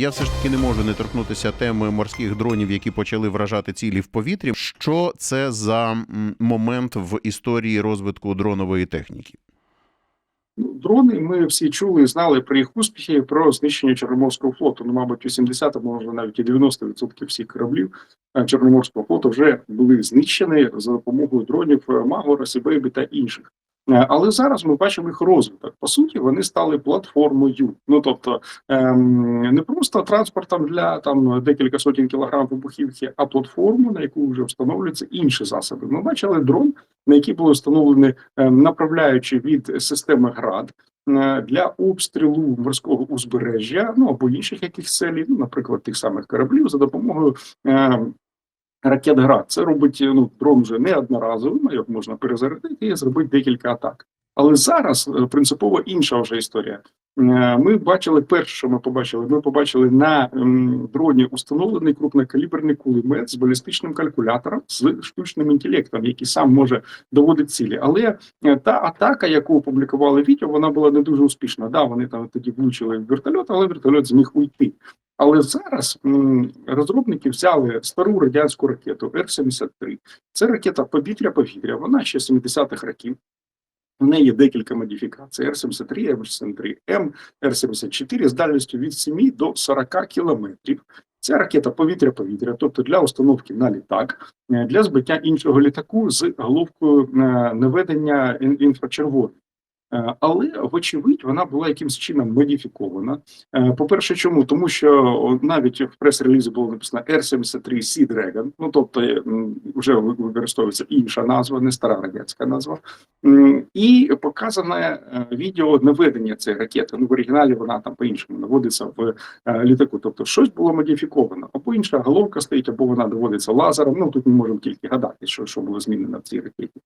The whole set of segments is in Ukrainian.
Я все ж таки не можу не торкнутися теми морських дронів, які почали вражати цілі в повітрі. Що це за момент в історії розвитку дронової техніки? Ну, Дрони ми всі чули і знали про їх успіхи про знищення Чорноморського флоту. Ну, мабуть, 80, може навіть і 90% всіх кораблів е, Чорноморського флоту вже були знищені за допомогою дронів е, Магора, Сібейбі та інших. Е, Але зараз ми бачимо їх розвиток. По суті, вони стали платформою. Ну тобто ем, не просто транспортом для там декілька сотень кілограм вибухівки, а платформу, на яку вже встановлюються інші засоби. Ми бачили дрон, на який були встановлені е, направляючи від системи ГРАД е, для обстрілу морського узбережжя, ну або інших якихось целей, ну, наприклад, тих самих кораблів, за допомогою е, ракет ГРАД. Це робить ну, дрон вже не одноразовим, його можна перезарядити і зробити декілька атак. Але зараз е, принципово інша вже історія. Е, Ми бачили перше, що ми побачили. Ми побачили на дроні установлений крупнокаліберний кулемет з балістичним калькулятором з штучним інтелектом, який сам може доводити цілі. Але е, та атака, яку опублікували відео, вона була не дуже успішна. Да, вони там тоді влучили в вертольот, але вертольот зміг уйти. Але зараз розробники взяли стару радянську ракету Р-73. Це ракета повітря-повітря. Вона ще 70-х років. У неї є декілька модифікацій: Р-73, Р-73, М, Р-74 з дальністю від 7 до 40 кілометрів. Це ракета повітря-повітря, тобто для установки на літак, е, для збиття іншого літаку з головкою е, наведення ін- інфрачервоної. Е, Але, вочевидь, вона була якимось чином модифікована. Е, По-перше, чому? Тому що навіть в прес-релізі було написано R-73 Sea Dragon, ну тобто е, вже використовується інша назва, не стара радянська назва. І показане е, відео наведення цієї ракети. Ну в оригіналі вона там по-іншому наводиться в е, літаку. Тобто щось було модифіковано, або інша головка стоїть, або вона доводиться лазером. Ну тут ми можемо тільки гадати, що, що було змінено в цій ракеті.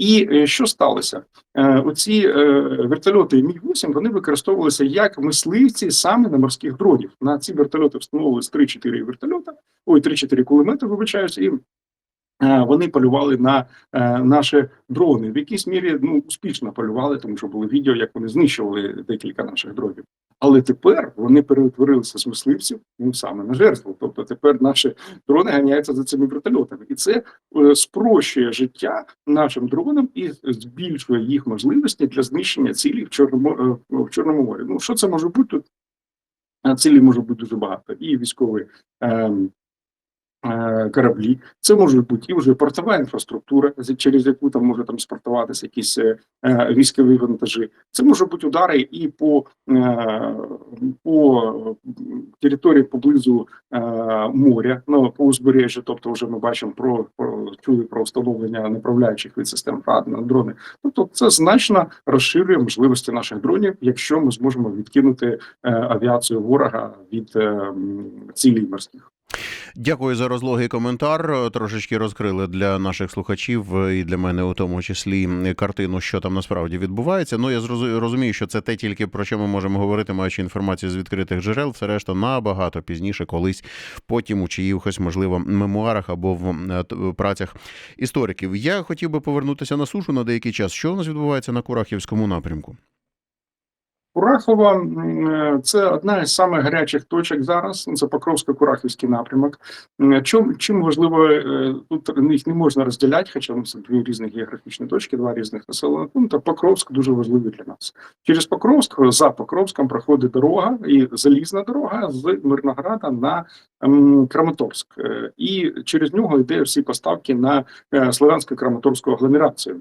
І е, що сталося? Е, Оці е, вертольоти Міг 8 вони використовувалися як мисливці саме на морських дронів. На ці вертольоти встановились 3-4 вертольота, ой, 3-4 кулемети, вибачаюсь, і вони полювали на наші дрони. В якійсь мірі ну успішно полювали, тому що були відео, як вони знищували декілька наших дронів. Але тепер вони перетворилися з мисливців ну саме на жертву. Тобто тепер наші дрони ганяються за цими вертольотами, і це е, спрощує життя нашим дронам і збільшує їх можливості для знищення цілі в Чорному е, в Чорному морі. Ну що це може бути тут? Цілі Цілей може бути дуже багато. І військові ем, е, кораблі, це може бути і вже портова інфраструктура, через яку там може там спортуватися якісь е, е, військові вантажі. Це може бути удари і по, е, по території поблизу е, моря, ну по узбережжю. Тобто, вже ми бачимо про, про чули про встановлення направляючих від систем РАД на дрони. Тобто, це значно розширює можливості наших дронів, якщо ми зможемо відкинути е, авіацію ворога від е, цілей морських. Дякую за розлогий коментар. Трошечки розкрили для наших слухачів е, і для мене у тому числі картину, що там насправді відбувається. Ну я розумію, що це те тільки про що ми можемо говорити, маючи інформацію з відкритих джерел. Все решта набагато пізніше, колись потім у чиїхось, можливо, мемуарах або в е, працях істориків. Я хотів би повернутися на сушу на деякий час. Що у нас відбувається на Курахівському напрямку? Курахова е, це одна із самих гарячих точок зараз. Це Покровсько-Курахівський напрямок. Чим чим важливо е, тут їх не можна розділяти, хоча це дві різних географічні точки, два різних населених пункти. Покровськ дуже важливий для нас. Через Покровськ за Покровськом проходить дорога і залізна дорога з Мирнограда на Краматорськ, Е, і через нього йде всі поставки на е, Слов'янсько-Краматорську агломерацію.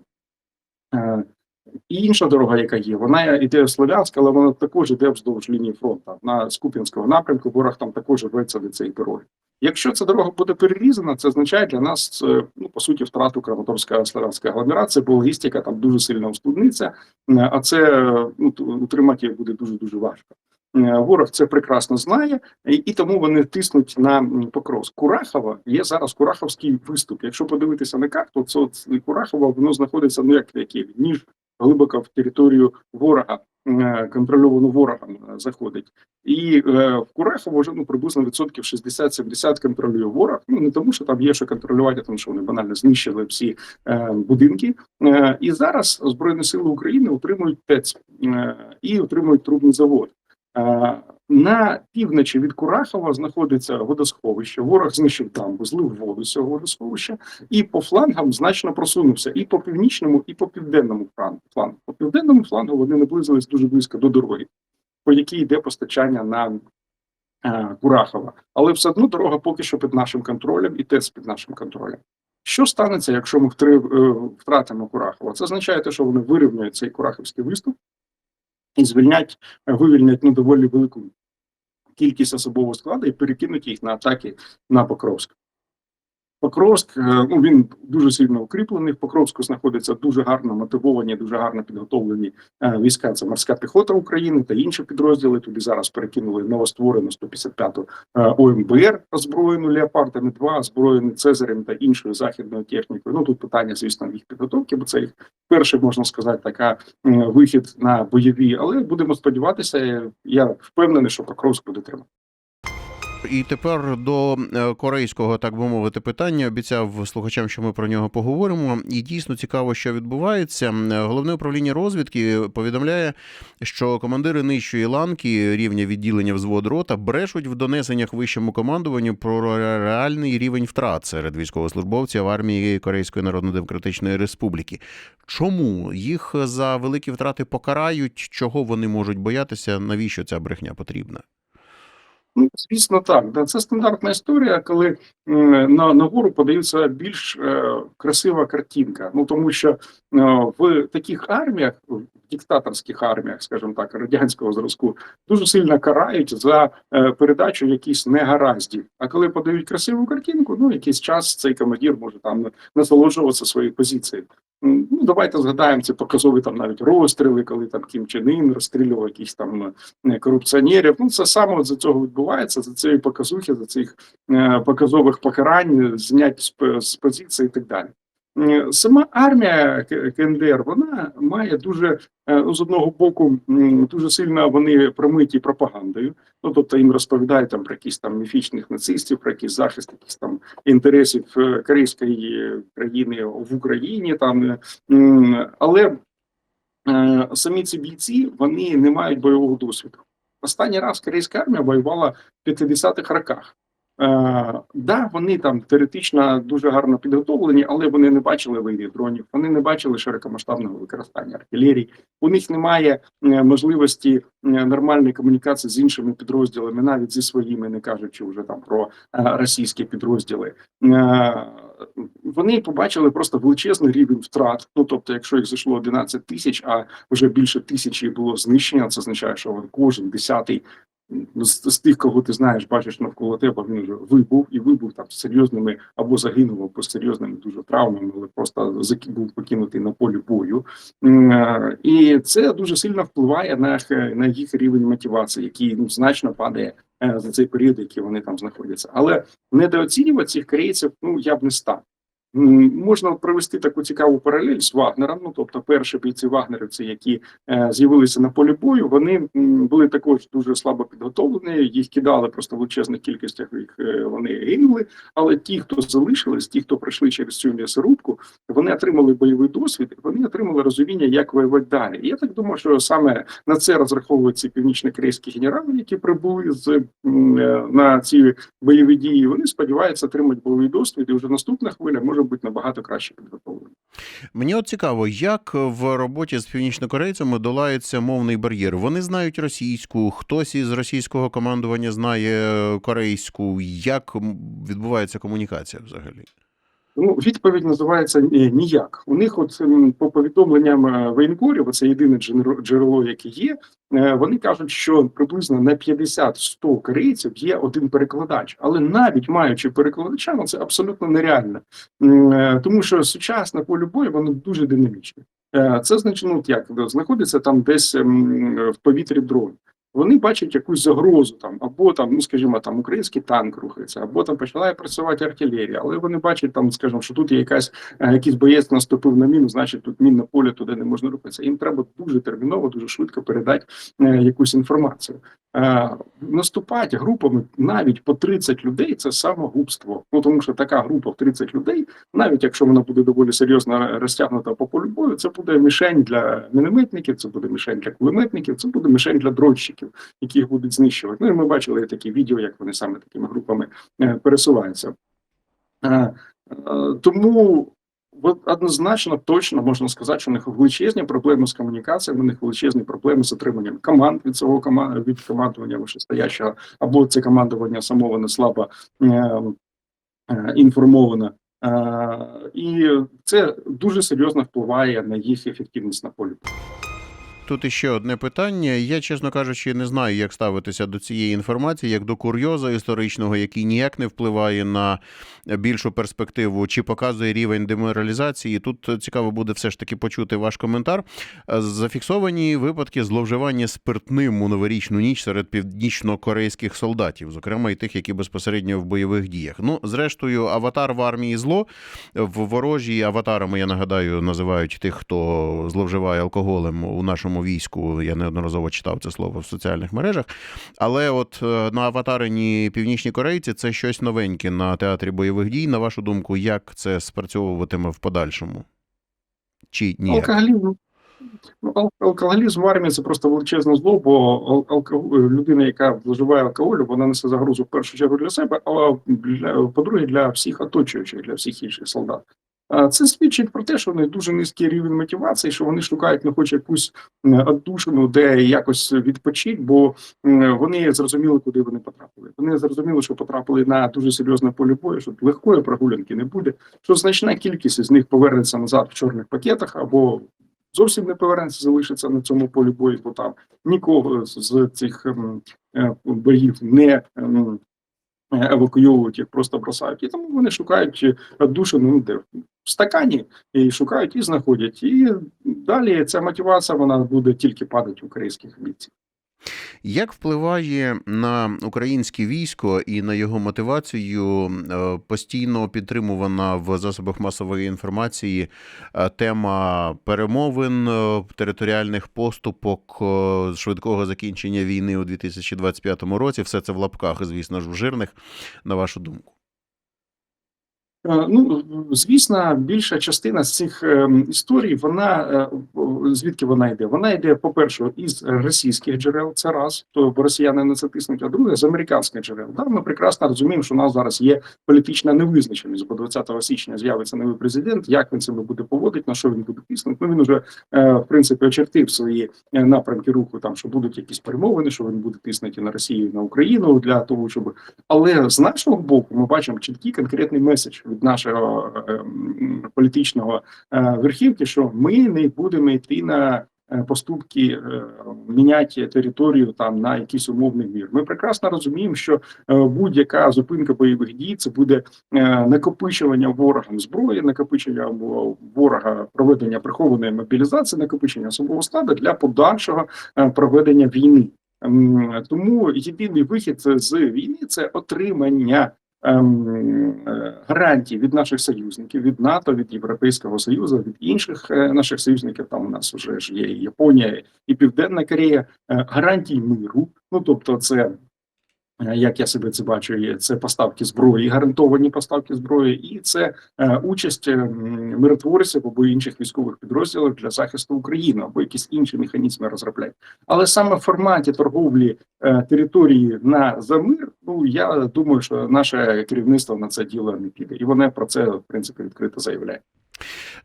І інша дорога, яка є, вона йде в Слов'янськ, але вона також йде вздовж лінії фронту. На Скуп'янського напрямку ворог там також рветься до цієї дороги. Якщо ця дорога буде перерізана, це означає для нас е, ну по суті втрату Краматорська слов'янська агломерація, бо логістика там дуже сильно ускладниться, е, а це е, ну утримати їх буде дуже дуже важко. Ворог це прекрасно знає, і, тому вони тиснуть на м, Покровськ. Курахова є зараз Кураховський виступ. Якщо подивитися на карту, то Курахова воно знаходиться ну як яке ніж глибоко в територію ворога, е, контрольовану ворогом е, заходить. І е, в Курахово вже ну приблизно відсотків 60-70 контролює ворог. Ну не тому, що там є що контролювати, а тому що вони банально знищили всі будинки. І зараз Збройні сили України утримують ТЕЦ і утримують трубний завод. На півночі від Курахова знаходиться водосховище. Ворог знищив дамбу, злив воду з цього водосховища, і по флангам значно просунувся і по північному, і по південному флангу. По південному флангу вони наблизились дуже близько до дороги, по якій йде постачання на е, Курахова. Але все одно дорога поки що під нашим контролем і ТЕЦ під нашим контролем. Що станеться, якщо ми втри- е, втратимо Курахова? Це означає, те, що вони вирівнюють цей Курахівський виступ і звільнять, вивільнять ну, доволі велику кількість особового складу і перекинуть їх на атаки на Покровськ. Покровськ, е, ну він дуже сильно укріплений. В Покровську знаходяться дуже гарно мотивовані, дуже гарно підготовлені е, війська. Це морська піхота України та інші підрозділи. Туди зараз перекинули новостворену 155-ту е, ОМБР, озброєну леопардами 2 озброєну Цезарем та іншою західною технікою. Ну тут питання, звісно, їх підготовки, бо це їх перший, можна сказати, така вихід на бойові. Але будемо сподіватися, я впевнений, що Покровськ буде тримати. І тепер до е, корейського, так би мовити, питання. Обіцяв слухачам, що ми про нього поговоримо. І дійсно цікаво, що відбувається. Е, Головне управління розвідки повідомляє, що командири нижчої ланки рівня відділення взвод рота брешуть в донесеннях вищому командуванню про реальний рівень втрат серед військовослужбовців армії Корейської Народно-Демократичної Республіки. Чому їх за великі втрати покарають? Чого вони можуть боятися? Навіщо ця брехня потрібна? Ну, звісно, так. Це стандартна історія, коли на, нагору подається більш е, красива картинка. Ну тому що е, в таких арміях, диктаторських арміях, скажімо так, радянського зразку, дуже сильно карають за е, передачу якісь негараздів. А коли подають красиву картинку, ну якийсь час цей командир може там насолоджуватися своєю позицією. Ну, давайте згадаємо ці показові там навіть розстріли, коли там Кім Чен Ін розстрілював якісь там е, корупціонерів. Ну це саме за цього відбувається, за цієї показухи, за цих е, показових покарань, знять з позиції і так далі. Сама армія КНДР вона має дуже е, з одного боку дуже сильно вони промиті пропагандою. Ну тобто їм розповідають там про якісь там міфічних нацистів, про якийсь захист якісь там інтересів е, корейської країни в Україні. Там е, але самі ці бійці вони не мають бойового досвіду. Останній раз корейська армія воювала в 50-х роках. Е, да, вони там теоретично дуже гарно підготовлені, але вони не бачили війни дронів, вони не бачили широкомасштабного використання артилерії. У них немає е, можливості е, нормальної комунікації з іншими підрозділами, навіть зі своїми, не кажучи вже там про російські підрозділи. Вони побачили просто величезний рівень втрат. Ну тобто, якщо їх зайшло 11 тисяч, а вже більше тисячі було знищення, це означає, що кожен десятий з, з тих, кого ти знаєш, бачиш навколо тебе, він вже вибув і вибув там з серйозними або загинув, або серйозними дуже травмами, але просто був покинутий на полі бою. Е, І це дуже сильно впливає на, на їх рівень мотивації, який ну, значно падає е, за цей період, який вони там знаходяться. Але недооцінювати цих корейців, ну я б не став. Можна провести таку цікаву паралель з Вагнером. Ну тобто, перші бійці вагнерівці, які е, з'явилися на полі бою, вони були також дуже слабо підготовлені. Їх кидали просто в величезних кількостях. Їх е, вони гинули. Але ті, хто залишились, ті, хто пройшли через цю м'ясорубку, вони отримали бойовий досвід, вони отримали розуміння, як воювати далі. Я так думаю, що саме на це розраховують ці північно-корейські генерали, які прибули з е, на ці бойові дії. Вони сподіваються отримати бойовий досвід, і вже наступна хвиля може бути набагато краще підготовлена. Мені от цікаво, як в роботі з північнокорейцями долається мовний бар'єр. Вони знають російську, хтось із російського командування знає корейську. Як відбувається комунікація взагалі? Ну, відповідь називається ніяк. У них, от ем, по повідомленням е, воєнкорів, це єдине джерело- яке є. е, Вони кажуть, що приблизно на 50-100 корейців є один перекладач, але навіть маючи перекладача, ну це абсолютно нереально, е, тому що сучасне поле бою воно дуже динамічне. Е, Це значить, ну як знаходиться там десь ем, в повітрі дрон. Вони бачать якусь загрозу там, або там, ну скажімо, там український танк рухається, або там починає працювати артилерія, але вони бачать там, скажімо, що тут є якась е, якийсь боєць наступив на міну, значить тут мінне поле туди не можна рухатися. Їм треба дуже терміново, дуже швидко передати е, якусь інформацію. Е, наступати групами навіть по 30 людей це самогубство. Ну тому що така група в 30 людей, навіть якщо вона буде доволі серйозно розтягнута по полю бою, це буде мішень для мінометників, це буде мішень для кулеметників, це буде мішень для дротчиків. Союзників, які їх будуть знищувати. Ну і ми бачили такі відео, як вони саме такими групами е, пересуваються. Е, е, Тому однозначно точно можна сказати, що у них величезні проблеми з комунікацією, у них величезні проблеми з отриманням команд від цього від командування вищестоящого, або це командування самого не слабо е, е, інформовано. Е, і це дуже серйозно впливає на їх ефективність на полі. Тут іще одне питання. Я, чесно кажучи, не знаю, як ставитися до цієї інформації, як до курйоза історичного, який ніяк не впливає на більшу перспективу, чи показує рівень деморалізації. Тут цікаво буде все ж таки почути ваш коментар. Зафіксовані випадки зловживання спиртним у новорічну ніч серед північно-корейських солдатів, зокрема і тих, які безпосередньо в бойових діях. Ну, зрештою, аватар в армії зло в ворожі аватарами, я нагадаю, називають тих, хто зловживає алкоголем у нашому війську. Я неодноразово читав це слово в соціальних мережах. Але от е, на аватарині північні корейці це щось новеньке на театрі бойових дій. На вашу думку, як це спрацьовуватиме в подальшому? Чи ні? Алкоголізм. Алкоголізм в армії це просто величезне зло, бо алкоголь, людина, яка вживає алкоголь, вона несе загрозу в першу чергу для себе, а для, по-друге, для всіх оточуючих, для всіх інших солдат. Це свідчить про те, що них дуже низький рівень мотивації, що вони шукають не хоч якусь е, отдушину, де якось відпочити, бо вони зрозуміли, куди вони потрапили. Вони зрозуміли, що потрапили на дуже серйозне поле бою, що легкої прогулянки не буде, що значна кількість із них повернеться назад в чорних пакетах або зовсім не повернеться, залишиться на цьому полі бою, бо там нікого з- цих ем, е, боїв не ем, е, евакуйовують, їх просто бросають. І тому вони шукають душу ну, де стакані і шукають і знаходять. І далі ця мотивація вона буде тільки падати українських бійців. Як впливає на українське військо і на його мотивацію е, постійно підтримувана в засобах масової інформації е, тема перемовин, е, територіальних поступок, швидкого закінчення війни у 2025 році? Все це в лапках, звісно ж, в жирних, на вашу думку. Е, Ну, звісно, більша частина з цих ем, історій, вона е, звідки вона йде? Вона йде, по-перше, із російських джерел, це раз, то росіяни на це тиснуть, а друге з американських джерел. Да, ми прекрасно розуміємо, що у нас зараз є політична невизначеність, бо 20 січня з'явиться новий президент. Як він себе буде поводити, на що він буде тиснути? Ну він уже е, в принципі очертив свої напрямки руху, там що будуть якісь перемовини, що він буде тиснути на Росію, на Україну для того, щоб але з нашого боку ми бачимо чіткий конкретний меседж від нашого е, політичного е, верхівки, що ми не будемо йти на е, поступки, міняти територію там на якийсь умовний мір. Ми прекрасно розуміємо, що будь-яка зупинка бойових дій це буде накопичування ворогом зброї, накопичення во- ворога проведення прихованої мобілізації, накопичення особового складу для подальшого проведення війни. Тому єдиний вихід з війни це отримання гарантій від наших союзників, від НАТО, від Європейського Союзу, від інших е, наших союзників. Там у нас вже ж є і Японія і Південна Корея, е, гарантій миру. Ну тобто, це. Е, Як я себе це бачу, це поставки зброї, гарантовані поставки зброї, і це е, участь е, миротворців або інших військових підрозділів для захисту України або якісь інші механізми розробляють. Але саме в форматі торговлі території на за мир, ну я думаю, що наше керівництво на це діло не піде, і вони про це в принципі відкрито заявляють.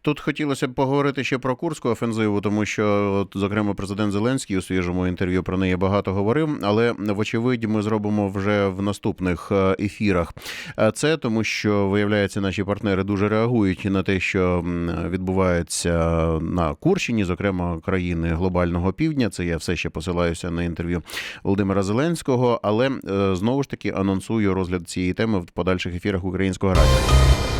Тут хотілося б поговорити ще про курську офензиву, тому що, от, зокрема, президент Зеленський у свіжому інтерв'ю про неї багато говорив. Але вочевидь, ми зробимо вже в наступних е, ефірах. Е, Це тому, що виявляється, наші партнери дуже реагують на те, що відбувається на Курщині, зокрема країни глобального півдня. Це я все ще посилаюся на інтерв'ю Володимира Зеленського, але е, знову ж таки анонсую розгляд цієї теми в подальших ефірах українського радіо.